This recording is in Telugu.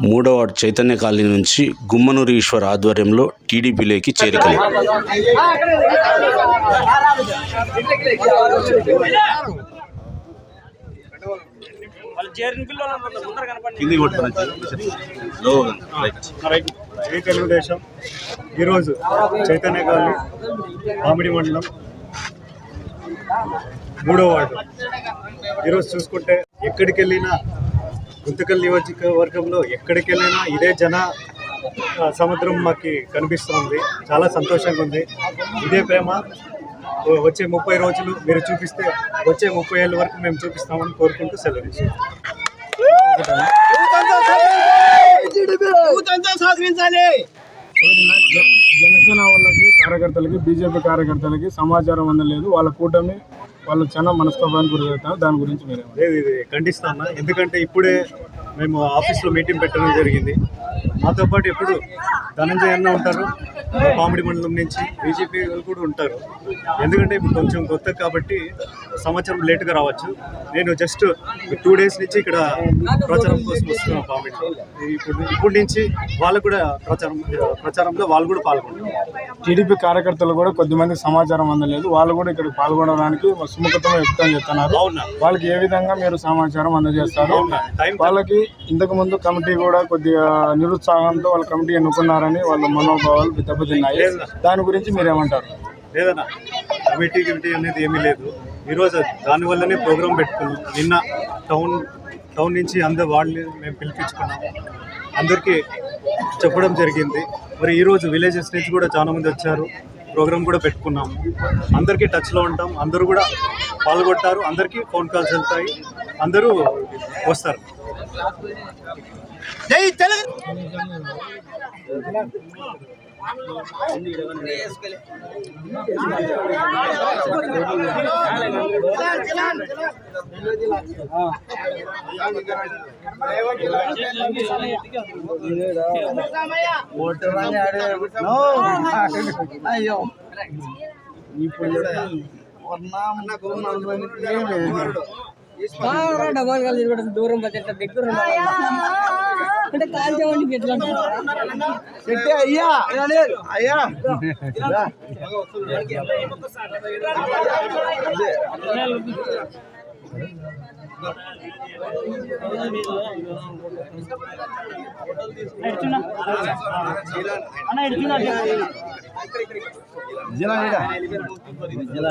మూడో వార్డు చైతన్య కాలనీ నుంచి గుమ్మనూరు ఈశ్వర్ ఆధ్వర్యంలో టీడీపీలోకి చేరికలు. తెలుగుదేశం. ఈరోజు చైతన్య కాలనీ మామిడి మండలం మూడో వార్డు. ఈరోజు చూసుకుంటే ఎక్కడికి వెళ్ళినా గుంతకల్ నియోజకవర్గంలో ఎక్కడికి వెళ్ళినా ఇదే జన సముద్రం మాకు కనిపిస్తుంది. చాలా సంతోషంగా ఉంది. ఇదే ప్రేమ. వచ్చే ముప్పై రోజులు మీరు చూపిస్తే వచ్చే ముప్పై ఏళ్ళ వరకు మేము చూపిస్తామని కోరుకుంటూ సెలవు జనసేన వాళ్ళకి కార్యకర్తలకి బీజేపీ కార్యకర్తలకి సమాచారం అందలేదు. వాళ్ళ కూటమి వాళ్ళు చాలా మనస్తోభానికి గురి అవుతారు. దాని గురించి మీరు లేదు ఇది ఖండిస్తాను ఎందుకంటే ఇప్పుడే మేము ఆఫీస్లో మీటింగ్ పెట్టడం జరిగింది. మాతో పాటు ఎప్పుడు ధనంజయ అన్న ఉంటారు. కామెడీ మండలం నుంచి బీజేపీ వాళ్ళు కూడా ఉంటారు. ఎందుకంటే ఇప్పుడు కొంచెం కొత్త కాబట్టి సంవత్సరం లేటుగా రావచ్చు. నేను జస్ట్ టూ డేస్ నుంచి ఇక్కడ ప్రచారం కోసం వస్తున్నాను కామెడీలో ఇప్పుడు ఇప్పటి నుంచి వాళ్ళు కూడా ప్రచారం ప్రచారంలో వాళ్ళు కూడా పాల్గొంటారు టీడీపీ కార్యకర్తలు కూడా కొద్దిమంది సమాచారం అందలేదు. వాళ్ళు కూడా ఇక్కడ పాల్గొనడానికి సుముఖతం వ్యక్తం చేస్తున్నారు. వాళ్ళకి ఏ విధంగా మీరు సమాచారం అందజేస్తారు? వాళ్ళకి ఇంతకు ముందు కమిటీ కూడా కొద్దిగా నిరుత్సాహంతో వాళ్ళ కమిటీ ఎన్నుకున్నారని వాళ్ళ మనోభావాలు దెబ్బతిన్నాయి. దాని గురించి మీరేమంటారు? లేదన్నా. కమిటీ గిమిటీ అనేది ఏమీ లేదు. ఈరోజు దానివల్లనే ప్రోగ్రాం పెట్టుకున్నాం. నిన్న టౌన్ టౌన్ నుంచి అందరు వాళ్ళని మేము పిలిపించుకున్నాం. అందరికీ చెప్పడం జరిగింది. మరి ఈరోజు విలేజెస్ నుంచి కూడా చాలామంది వచ్చారు. ప్రోగ్రామ్ కూడా పెట్టుకున్నాము అందరికీ టచ్లో ఉంటాం. అందరూ కూడా పాల్గొంటారు. అందరికీ ఫోన్ కాల్స్ వెళ్తాయి. అందరూ వస్తారు. డబల్ కాల్ తిరగడం దూరం పోతే దగ్గర. అంటే కాల్ చేయండి ఎట్లా అయ్యా అయ్యా. జిలా